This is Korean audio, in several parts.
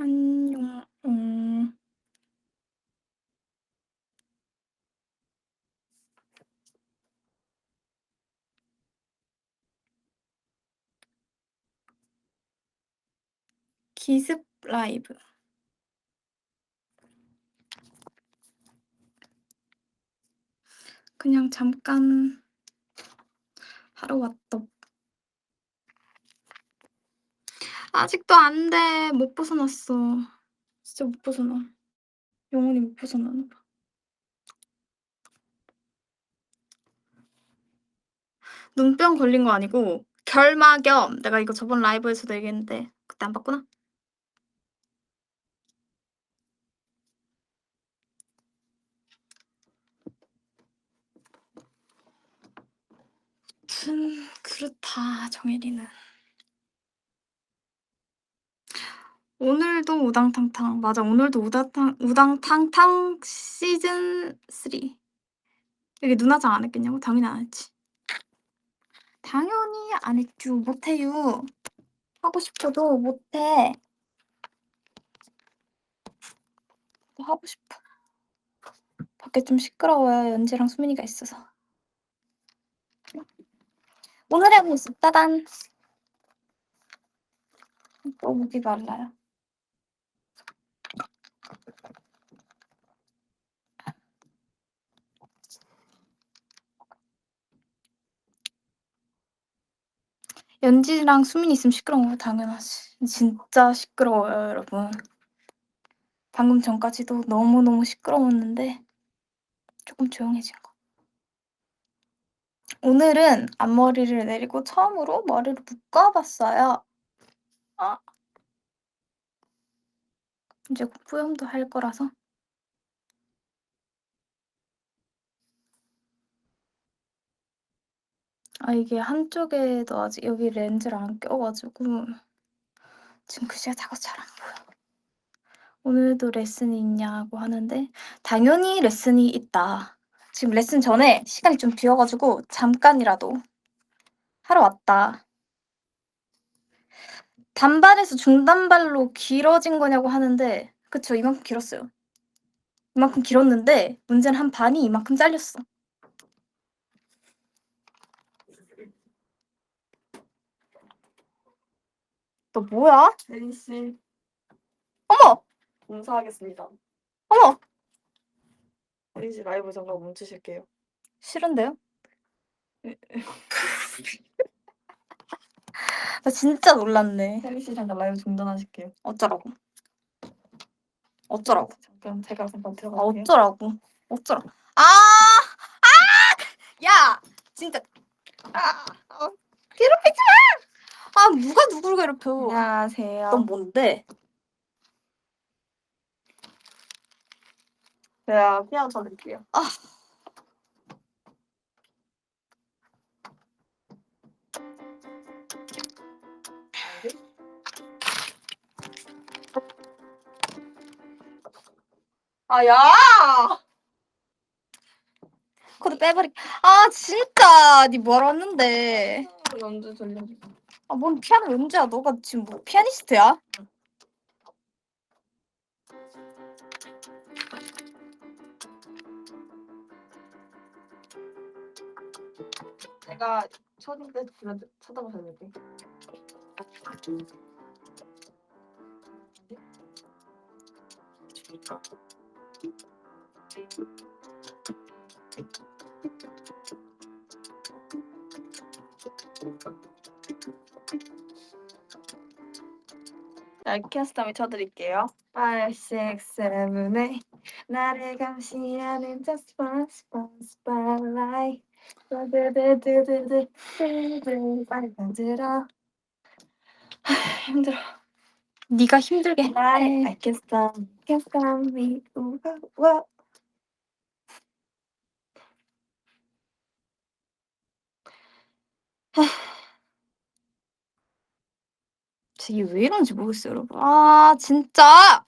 안녕. 음. 기습 라이브. 그냥 잠깐 하러 왔다. 아직도 안 돼. 못 벗어났어. 진짜 못 벗어나. 영원히 못 벗어나나 봐. 눈병 걸린 거 아니고 결막염. 내가 이거 저번 라이브에서도 얘기했는데 그때 안 봤구나? 무튼 그렇다 정혜리는. 오늘도 우당탕탕. 맞아 오늘도 우당탕 우당탕탕 시즌 3. 여기 눈화장 안 했겠냐고? 당연히 안 했지. 당연히 안 했죠. 못해요. 하고 싶어도 못해. 하고 싶어. 밖에 좀 시끄러워요. 연지랑 수민이가 있어서. 오늘의 모습 따단. 또 목이 말라요. 연지랑 수민이 있으면 시끄러운 거 당연하지. 진짜 시끄러워요, 여러분. 방금 전까지도 너무너무 시끄러웠는데 조금 조용해진 거. 오늘은 앞머리를 내리고 처음으로 머리를 묶어봤어요. 아. 이제 곧 뿌염도 할 거라서. 아 이게 한쪽에도 아직 여기 렌즈를 안 껴가지고 지금 글씨가 작아서 잘 안 보여. 오늘도 레슨이 있냐고 하는데 당연히 레슨이 있다. 지금 레슨 전에 시간이 좀 비어가지고 잠깐이라도 하러 왔다. 단발에서 중단발로 길어진 거냐고 하는데 그쵸 이만큼 길었어요. 이만큼 길었는데 문제는 한 반이 이만큼 잘렸어. 너 뭐야? 혜린 씨 어머! 공사하겠습니다. 어머! 혜린 씨 라이브 잠깐 멈추실게요. 싫은데요? 나 진짜 놀랐네. 혜린 씨 잠깐 라이브 중단하실게요. 어쩌라고? 어쩌라고? 잠깐 제가 잠깐 아, 들어갈게요. 어쩌라고? 어쩌라고? 아! 아! 야! 진짜 아! 아, 괴롭히지 마! 아, 누가 누구를 괴롭혀? 안녕하세요. 넌 뭔데? 제가 피아노 쳐드릴게요. 아, 야! 코드 빼버리. 아, 진짜. 니 뭐랬는데? 연주 돌려. 아, 뭔 피아노 연주야? 너가 지금 뭐 피아니스트야? 제가 쳐줄 때 쳐다보셔야 될 캐스텀이 쳐드릴게요. 5, 6, 7, 8 나를 감시하는 just one spot spotlight 두두두두두두 두두. 빨리 만들어. 힘들어 네가 힘들게 해. I me 우와, 우와. 이게 왜 이런지 모르겠어요, 여러분. 아, 진짜.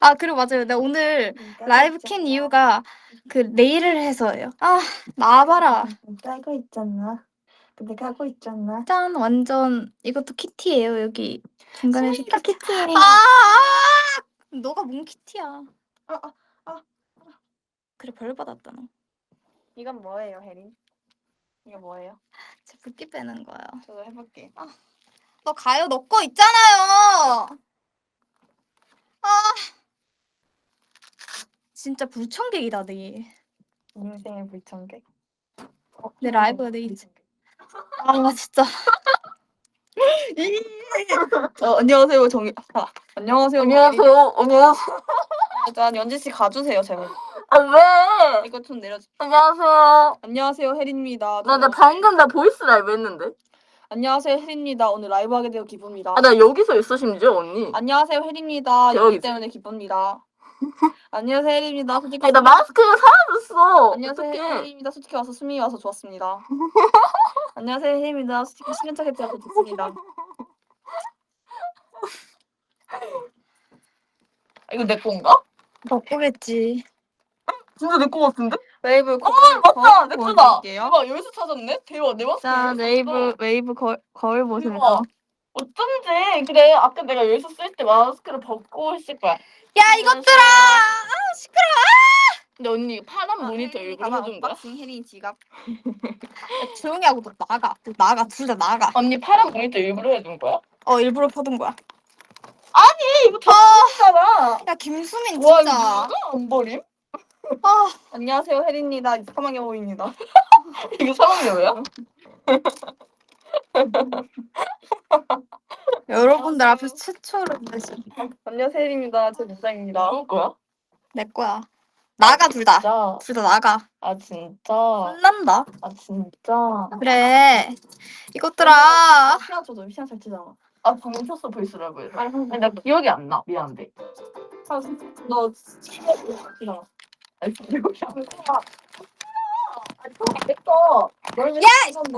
아, 그리고 맞아요. 내가 오늘 라이브 킨 이유가 그 네일을 해서예요. 아, 나와봐라. 딸거 있잖아 내가 하고 있잖아. 짠 완전 이것도 키티예요 여기 중간에 소희가 키티해. 아, 아 너가 뭔 키티야 아, 아, 아. 그래 벌 받았다 너 이건 뭐예요, 혜린? 이거 뭐예요? 제 붓기 빼는 거예요 저도 해볼게. 너 가요 너 거 있잖아요 아 진짜 불청객이다 네. 인생의 불청객. 어, 내 라이브가 내일 있지. 아 진짜 어, 안녕하세요, 정희. 아, 안녕하세요. 안녕하세요. 안녕하세요. 일단 연지 씨 가주세요, 제발. 아 왜? 이거 좀 내려주. 안녕하세요. 안녕하세요, 혜린입니다. 나, 나 방금 나 보이스 라이브 했는데. 안녕하세요, 혜린입니다. 오늘 라이브 하게 되어 기쁩니다. 아 나 여기서 있어 심지어 언니. 안녕하세요, 혜린입니다. 여기 여기 있어. 때문에 기쁩니다. 안녕하세요, 혜린입니다. 솔직히 아니 나 마스크가 사라졌어. 안녕하세요, 어떡해. 혜린입니다. 솔직히 와서 숨이 와서 좋았습니다. 안녕하세요, 혜린입니다. 솔직히 시간차 캡처하고 좋습니다. 아, 이거 내 건가? 너 거겠지 진짜 내 거 같은데? 웨이브 어 맞다 내 거다. 보여드릴게요. 봐 여기서 찾았네. 대박 내 마스크. 자, 여기서 웨이브 찾았어. 웨이브 거, 거울 보시면 대박. 어쩐지 그래 아까 내가 여기서 쓸 때 마스크를 벗고 있을 거야. 야 이것들아 아 시끄러 근데 언니 파란 모니터 일부러 해준 거야? 언박싱 혜린 지갑. 야, 조용히 하고 너 나가 너 나가 둘 다 나가 언니 파란 모니터 일부러 해준 거야? 어 일부러 퍼둔 거야 이거 다 벗었잖아. 야 김수민 와 이거 진짜 누가 안 버림? 아 안녕하세요, 혜린입니다. 사망의 호입니다. 이거 사람이야? 여러분들 앞에서 최초로 다시 안녕하세요, 혜린입니다. 제 무상입니다. 누구 거야? 내 거야 나가 둘 다 진짜 둘 다 나가 아 진짜 혼난다 아 진짜 그래 이것들아 시간 줘도 시간 잘 치잖아. 아 방금 쳤어 보이스라고 아니 나 기억이 안 나 미안한데 아, 너 시간 치잖아. 아니 기억이 안 나. 아니 그거 됐어 야!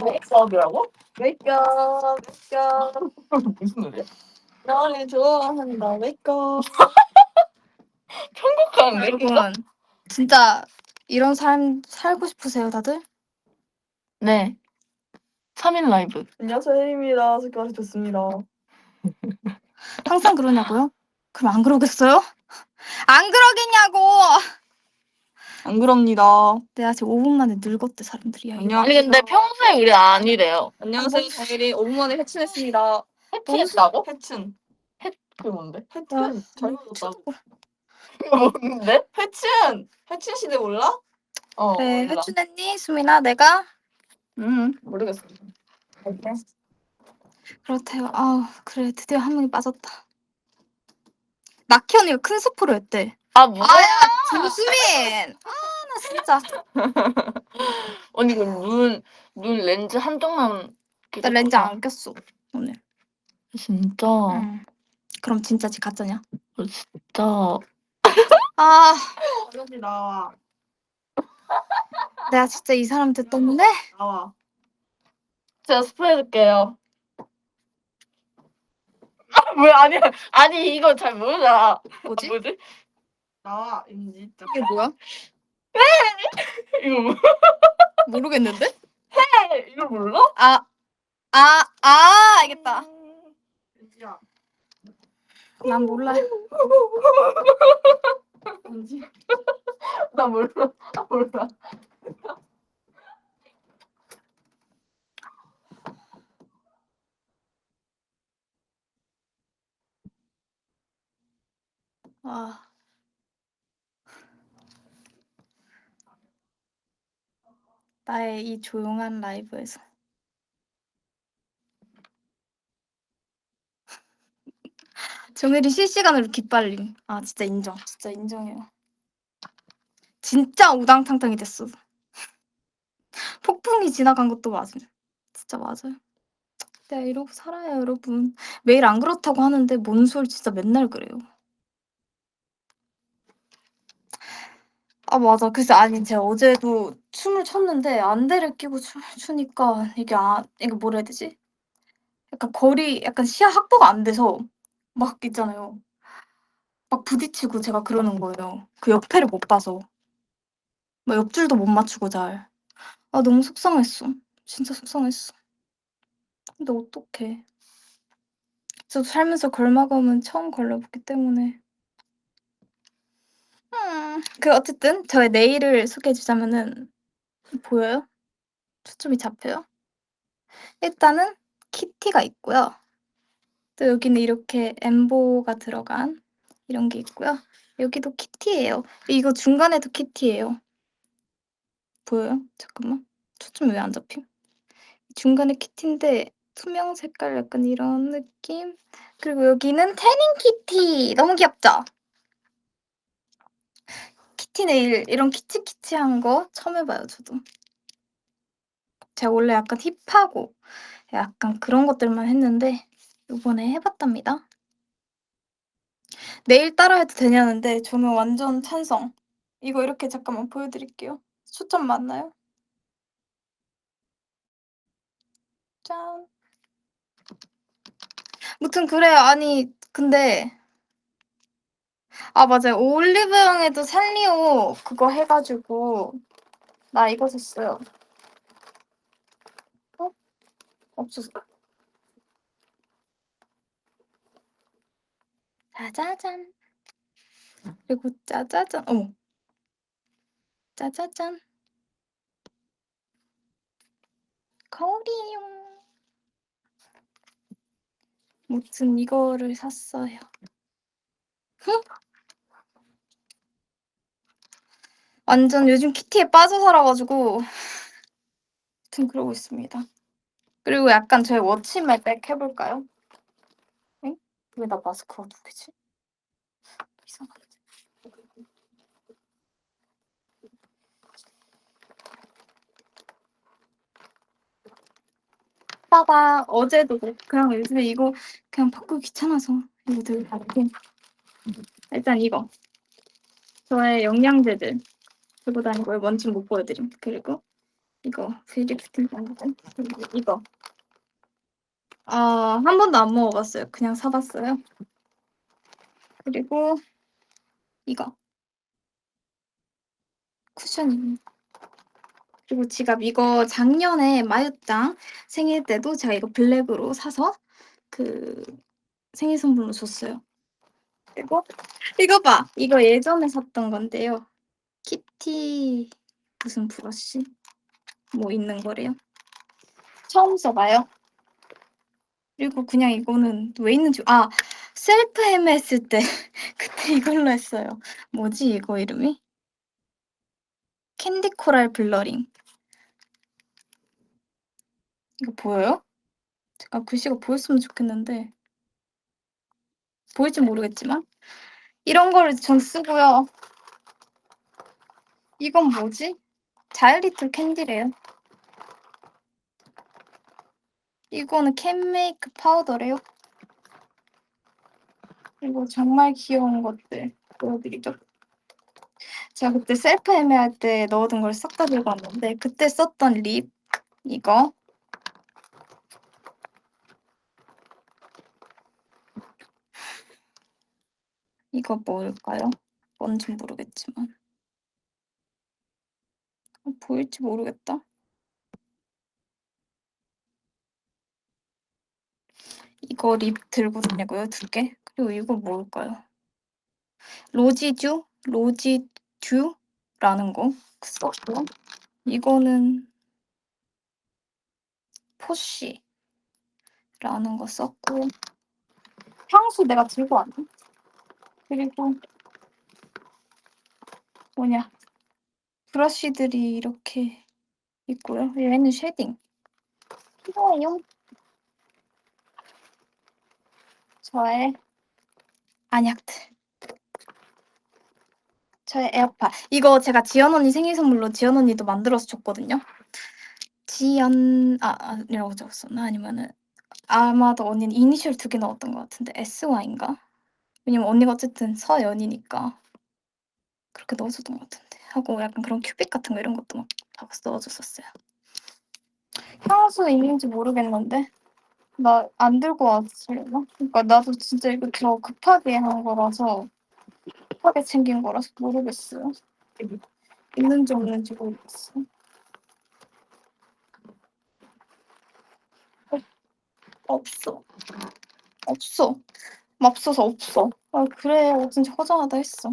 메이크업이라고? 웨이크업, 웨이크업. 무슨 노래야? 너를 좋아한다, 웨이크업. 천국 가는 메이크업? 여러분 진짜 이런 삶 살고 싶으세요 다들? 네 3일 라이브 안녕하세요, 혜린입니다. 솔직히 와서 좋습니다. 항상 그러냐고요? 그럼 안 그러겠어요? 안 그러겠냐고 안 그럽니다. 내가 지금 5분 만에 늙었대 사람들이 야, 이거. 안녕. 아니 근데 평소에 우리 아니래요 안녕하세요, 정혜린. 5분 만에 해친했습니다. 해치했다고? 해친. 그게 뭔데? 해친. 잘못했다고. 그게 뭔데? 해친! 해친 시대 몰라? 어 그래 몰라. 해춘했니 수민아 내가? 응, 모르겠어. 그렇대요 아우 그래 드디어 한 명이 빠졌다 나키 언니가 큰 스포를 했대 아 뭐야 김수민 아 나 진짜 언니 그 눈 눈 렌즈 한쪽만 나 렌즈 안 꼈어 오늘 진짜 응. 그럼 진짜지 가짜냐? 진짜 아 아저씨 나와. 내가 진짜 이 사람들 때문에 나와. 제가 스포해줄게요. 아, 왜 아니 아니 이거 잘 모르잖아. 뭐지? 뭐지? 나와, 인지. 이게 뭐야? 이거 뭐? 모르겠는데? 이거 몰라? 아, 아, 아, 알겠다. 인지야. 난 몰라. 인지. 나 몰라. 나 몰라. 아. 나의 이 조용한 라이브에서. 정일이 실시간으로 기빨림. 아, 진짜 인정. 진짜 인정해요. 진짜 우당탕탕이 됐어. 폭풍이 지나간 것도 맞아요. 진짜 맞아요. 내가 이러고 살아요, 여러분. 매일 안 그렇다고 하는데 뭔 소리 진짜 맨날 그래요. 아 맞아. 그래서 아니 제가 어제도 춤을 췄는데 안대를 끼고 춤을 추니까 이게 아 이게 뭐라 해야 되지? 약간 거리 약간 시야 확보가 안 돼서 막 있잖아요. 막 부딪히고 제가 그러는 거예요. 그 옆에를 못 봐서. 막 옆줄도 못 맞추고 잘. 아 너무 속상했어. 진짜 속상했어. 근데 어떡해. 저도 살면서 걸마검은 처음 걸러봤기 때문에. 음, 그 어쨌든 저의 네일을 소개해 주자면은 보여요? 초점이 잡혀요? 일단은 키티가 있고요. 또 여기는 이렇게 엠보가 들어간 이런 게 있고요. 여기도 키티예요. 이거 중간에도 키티예요. 보여요? 잠깐만. 초점이 왜안 잡힘? 중간에 키티인데 투명 색깔 약간 이런 느낌. 그리고 여기는 태닝 키티. 너무 귀엽죠? 키티 네일 이런 키치키치한 거 처음 해봐요 저도. 제가 원래 약간 힙하고 약간 그런 것들만 했는데 이번에 해 봤답니다. 네일 따라 해도 되냐는데 저는 완전 찬성. 이거 이렇게 잠깐만 보여 드릴게요. 초점 맞나요? 짠. 무튼 그래요. 아니 근데 아 맞아요. 올리브영에도 산리오 그거 해 가지고 나 이거 샀어요. 어? 없었어. 짜자잔. 그리고 짜자잔. 어머. 짜자잔. 거울이용. 무튼 이거를 샀어요. 흥? 완전 요즘 키티에 빠져 살아가지고 무튼 그러고 있습니다. 그리고 약간 저의 워치멜 백 해볼까요? 응? 왜나 마스크가 두 개지? 이상한데. 봐봐 어제도. 그냥 요즘에 이거 그냥 바꾸기 귀찮아서 이거 들고 다니고 일단 이거 저의 영양제들 들고 다니고요 뭔지 못 보여드림 그리고 이거 그리고 이거 아 한 번도 안 먹어봤어요 그냥 사봤어요 그리고 이거 쿠션입니다 그리고 지갑 이거 작년에 마유짱 생일 때도 제가 이거 블랙으로 사서 그 생일 선물로 줬어요. 그리고 이거 봐. 이거 예전에 샀던 건데요. 키티 무슨 브러쉬 뭐 있는 거래요. 처음 써봐요. 그리고 그냥 이거는 왜 있는지 아 셀프 헤매 했을 때 그때 이걸로 했어요. 뭐지 이거 이름이? 캔디 코랄 블러링. 이거 보여요? 제가 글씨가 보였으면 좋겠는데 보일지 모르겠지만 이런 거를 전 쓰고요. 이건 뭐지? 자일리틀 캔디래요. 이거는 캔메이크 파우더래요. 그리고 정말 귀여운 것들 보여드리죠. 제가 그때 셀프 헤매할 때 넣어둔 걸 싹 다 들고 왔는데 그때 썼던 립 이거 이거 뭘까요? 뭔지 모르겠지만 어, 보일지 모르겠다. 이거 립 들고 다니고요, 두 개. 그리고 이거 뭘까요? 로지듀? 로지듀라는 거 썼고요. 이거는 포쉬라는 거 썼고 향수 내가 들고 왔네. 그리고 뭐냐 브러쉬들이 이렇게 있고요. 얘는 쉐딩. 필요해요. 저의 안약들. 저의 에어팟. 이거 제가 지연 언니 생일 선물로 지연 언니도 만들어서 줬거든요. 지연 아, 아니라고 적었었나? 아니면은 아마도 언니는 이니셜 두 개 넣었던 것 같은데 SY인가? 왜냐면 언니가 어쨌든 서연이니까 그렇게 넣어줬던 것 같은데 하고 약간 그런 큐빅 같은 거 이런 것도 막다 넣어줬었어요. 향수 있는지 모르겠는데 나 안 들고 왔을려나? 그러니까 나도 진짜 이거 저 급하게 한 거라서 급하게 챙긴 거라서 모르겠어요. 있는지 없는지 모르겠어. 없어. 없어. 맙소사 없어. 아 그래. 어 진짜 허전하다 했어.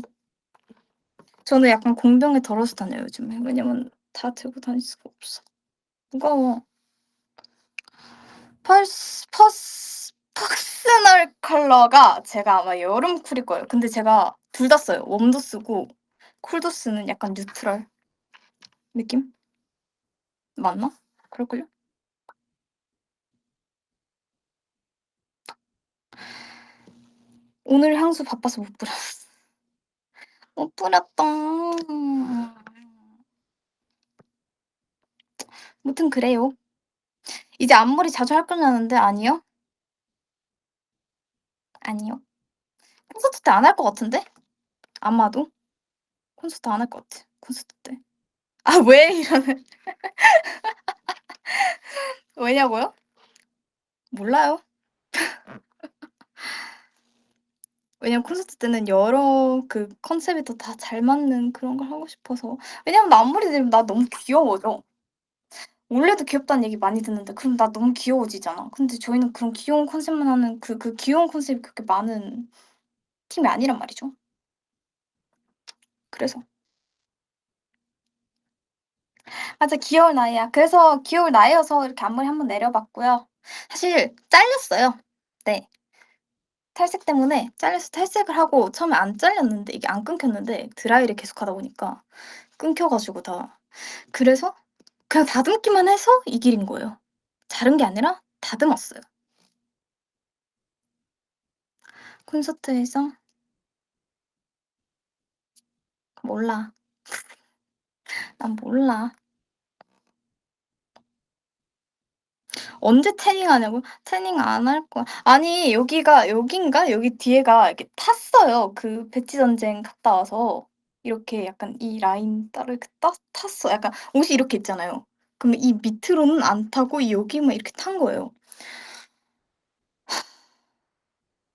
저는 약간 공병에 덜어서 다녀요 요즘에. 왜냐면 다 들고 다닐 수가 없어. 무거워. 펄스 퍼스 퍼스널 컬러가 제가 아마 여름 쿨일 거예요. 근데 제가 둘 다 써요. 웜도 쓰고 쿨도 쓰는 약간 뉴트럴 느낌? 맞나? 그럴걸요? 오늘 향수 바빠서 못 뿌렸어. 못 뿌렸다. 무튼 그래요. 이제 앞머리 자주 할 거냐는데 아니요. 아니요. 콘서트 때 안 할 것 같은데? 아마도. 콘서트 안 할 것 같아. 콘서트 때. 아 왜 이러는 왜냐고요? 몰라요. 왜냐면 콘서트 때는 여러 그 컨셉이 더다잘 맞는 그런 걸 하고 싶어서. 왜냐면 나 앞머리 내리면 나 너무 귀여워져. 원래도 귀엽다는 얘기 많이 듣는데 그럼 나 너무 귀여워지잖아. 근데 저희는 그런 귀여운 컨셉만 하는 그 그 귀여운 컨셉이 그렇게 많은 팀이 아니란 말이죠. 그래서. 맞아. 귀여울 나이야. 그래서 귀여울 나이여서 이렇게 앞머리 한번 내려 봤고요. 사실 잘렸어요. 네. 탈색 때문에 잘려서 탈색을 하고 처음에 안 잘렸는데 이게 안 끊겼는데 드라이를 계속하다 보니까 끊겨 가지고 다. 그래서 그냥 다듬기만 해서 이 길인 거예요. 자른 게 아니라 다듬었어요. 콘서트에서 몰라. 난 몰라. 언제 태닝 하냐고요? 태닝 안 할 거야. 아니 여기가 여긴가? 여기 뒤에가 이렇게 탔어요. 그 배치 전쟁 갔다 와서 이렇게 약간 이 라인 따로 이렇게 따 탔어. 약간 옷이 이렇게 있잖아요. 그러면 이 밑으로는 안 타고 이 여기만 이렇게 탄 거예요.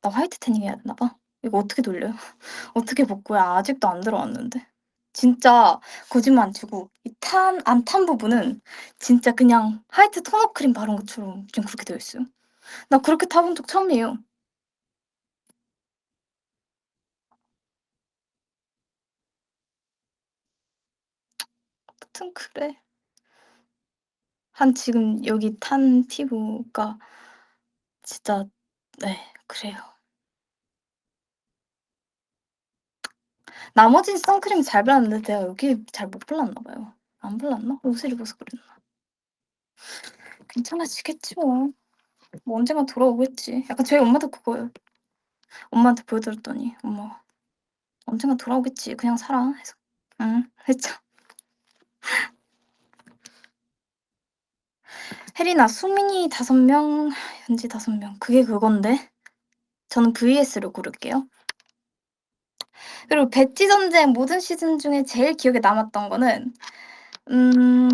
나 화이트 태닝 해야 되나 봐. 이거 어떻게 돌려요? 어떻게 복구해? 아직도 안 들어왔는데. 진짜 거짓말 안 치고 이 탄 안 탄 부분은 진짜 그냥 화이트 토너 크림 바른 것처럼 좀 그렇게 되어 있어요. 나 그렇게 타본 적 처음이에요. 아무튼 그래. 한 지금 여기 탄 피부가 진짜 네 그래요. 나머진 선크림 잘 발랐는데 내가 여기 잘 못 발랐나 봐요. 안 발랐나? 옷을 입어서 그랬나? 괜찮아지겠지 뭐. 뭐 언젠간 돌아오겠지. 약간 저희 엄마도 그거예요. 엄마한테 보여드렸더니 엄마가 "언젠간 돌아오겠지. 그냥 살아." 해서 "응." 했죠. 혜린아 수민이 5명 현지 5명 그게 그건데. 저는 VS를 고를게요. 그리고 배지 전쟁 모든 시즌 중에 제일 기억에 남았던 거는 음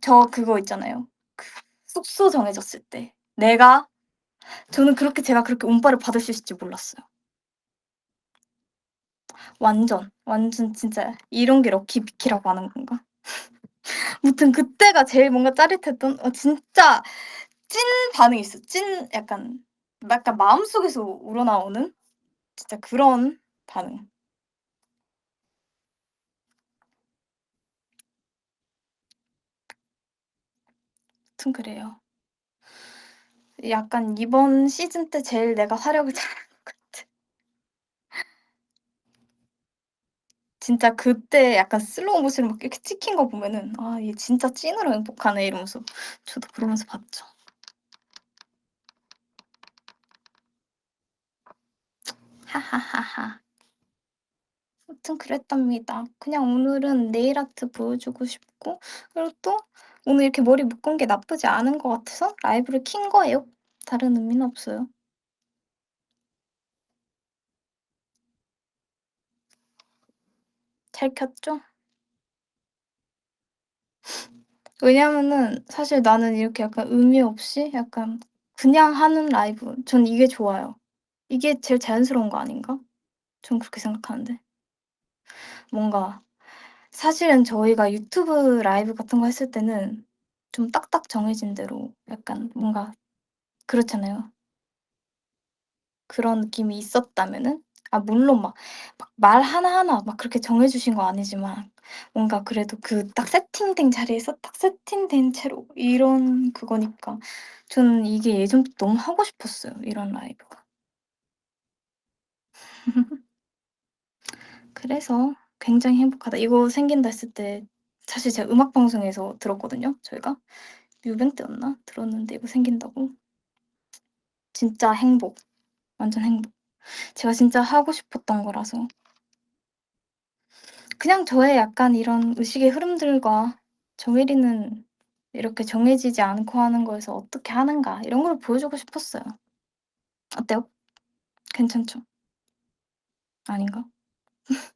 저 그거 있잖아요. 그 숙소 정해졌을 때 내가 저는 그렇게 제가 그렇게 운빨을 받을 수 있을지 몰랐어요. 완전, 완전 진짜 이런 게 럭키 비키라고 하는 건가? 무튼 그때가 제일 뭔가 짜릿했던 어 진짜 찐 반응이 있어. 찐 약간 약간 마음속에서 우러나오는 진짜 그런 반응. 아무튼 그래요. 약간 이번 시즌 때 제일 내가 화력을 잘한 것 같아. 진짜 그때 약간 슬로우 모션으로 막 이렇게 찍힌 거 보면은 '아 얘 진짜 찐으로 행복하네.' 이러면서 저도 그러면서 봤죠. 하하하하. 아무튼 그랬답니다. 그냥 오늘은 네일 아트 보여주고 싶고 그리고 또 오늘 이렇게 머리 묶은 게 나쁘지 않은 것 같아서 라이브를 킨 거예요. 다른 의미는 없어요. 잘 켰죠? 왜냐면은 사실 나는 이렇게 약간 의미 없이 약간 그냥 하는 라이브 전 이게 좋아요. 이게 제일 자연스러운 거 아닌가? 전 그렇게 생각하는데. 뭔가 사실은 저희가 유튜브 라이브 같은 거 했을 때는 좀 딱딱 정해진 대로 약간 뭔가 그렇잖아요. 그런 느낌이 있었다면은 아 물론 막 막 말 하나하나 막 그렇게 정해 주신 건 아니지만 뭔가 그래도 그 딱 세팅된 자리에서 딱 세팅된 채로 이런 그거니까 저는 이게 예전부터 너무 하고 싶었어요, 이런 라이브가. 그래서 굉장히 행복하다. 이거 생긴다 했을 때 사실 제가 음악 방송에서 들었거든요, 저희가. 뮤뱅 때였나? 들었는데 이거 생긴다고. 진짜 행복. 완전 행복. 제가 진짜 하고 싶었던 거라서. 그냥 저의 약간 이런 의식의 흐름들과 정혜리는 이렇게 정해지지 않고 하는 거에서 어떻게 하는가 이런 걸 보여주고 싶었어요. 어때요? 괜찮죠? 아닌가?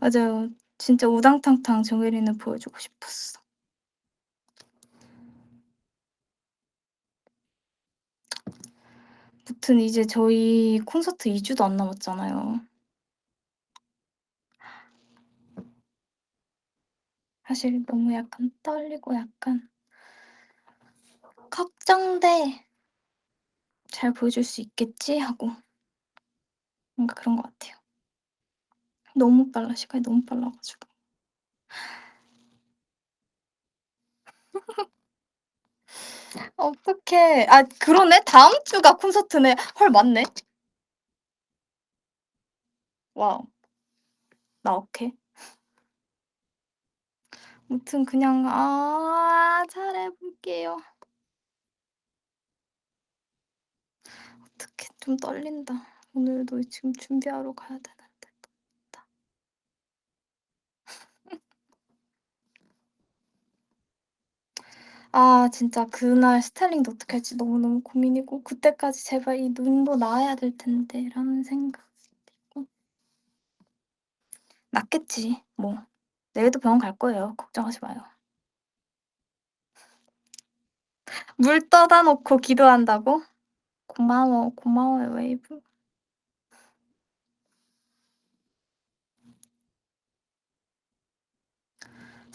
맞아요. 진짜 우당탕탕 정혜리는 보여주고 싶었어. 무튼 이제 저희 콘서트 2주도 안 남았잖아요. 사실 너무 약간 떨리고 약간 걱정돼. '잘 보여줄 수 있겠지?' 하고 뭔가 그런 것 같아요. 너무 빨라. 시간이 너무 빨라 가지고. 어떡해. 아 그러네. 다음 주가 콘서트네. 헐 맞네. 와우. 나 오케이. 무튼 그냥 아 잘해 볼게요. 어떡해. 좀 떨린다. 오늘도 지금 준비하러 가야 되는데. 떨린다. 아 진짜 그날 스타일링도 어떻게 할지 너무너무 고민이고 그때까지 제발 이 눈도 나아야 될 텐데라는 생각이 들고. 낫겠지 뭐. 내일도 병원 갈 거예요. 걱정하지 마요. 물 떠다 놓고 기도한다고? 고마워. 고마워요 웨이브.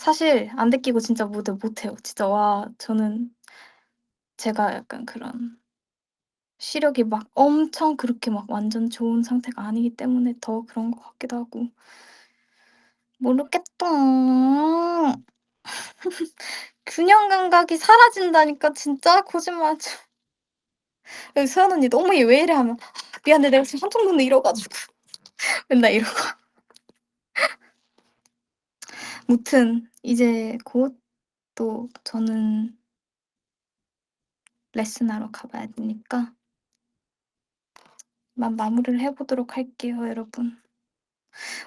사실 안대 끼고 진짜 무대 못 해요. 진짜 와 저는 제가 약간 그런 시력이 막 엄청 그렇게 막 완전 좋은 상태가 아니기 때문에 더 그런 것 같기도 하고. 모르겠다. 균형 감각이 사라진다니까 진짜 거짓말하지 서연 언니 "너무 얘왜 이래?" 하면 "아 미안해. 내가 지금 한쪽 눈을 잃어 가지고." 맨날 이러고. 무튼 이제 곧 또 저는 레슨하러 가 봐야 되니까 이만 마무리를 해 보도록 할게요 여러분.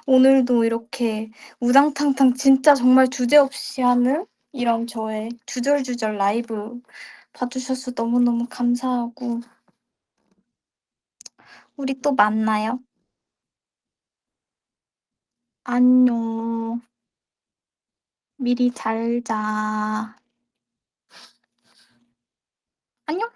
오늘도 이렇게 우당탕탕 진짜 정말 주제없이 하는 이런 저의 주절주절 라이브 봐 주셔서 너무너무 감사하고 우리 또 만나요. 안녕. 미리 잘 자. 안녕.